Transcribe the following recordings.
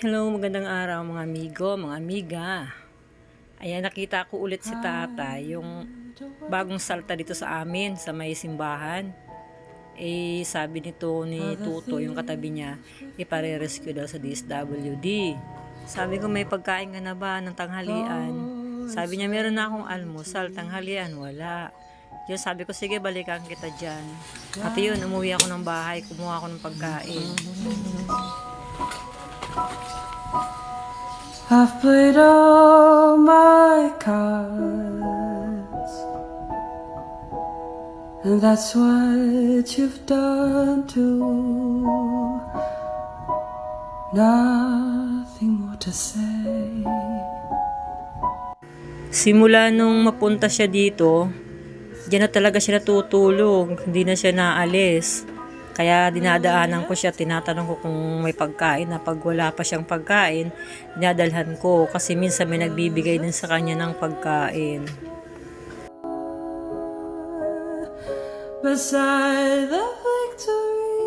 Hello, magandang araw mga amigo, mga amiga. Ayan, nakita ko ulit si tata, yung bagong salta dito sa amin, sa may simbahan. Eh, sabi nito ni Tuto, yung katabi niya, ipare-rescue daw sa DSWD. Sabi ko, may pagkain ka na ba ng tanghalian? Sabi niya, meron na akong almusal, tanghalian, wala. Yun, sabi ko, sige, balikan kita dyan. At yun, umuwi ako ng bahay, kumuha ako ng pagkain. I've played all my cards, and that's what you've done too. Nothing more to say. Simula nung mapunta siya dito, diyan na talaga siya natutulog. Hindi na siya naalis. Kaya dinadaanan ko siya, tinatanong ko kung may pagkain na pag wala pa siyang pagkain, dinadalhan ko kasi minsan may nagbibigay din sa kanya ng pagkain. Beside the victory,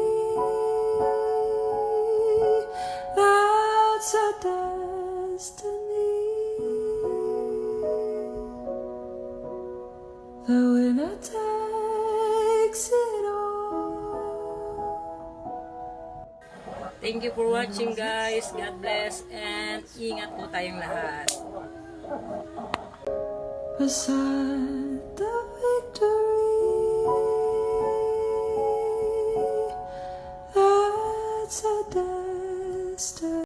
that's a destiny. The winner takes it Thank you for watching guys. God bless and ingat po tayong lahat. Beside victory That's a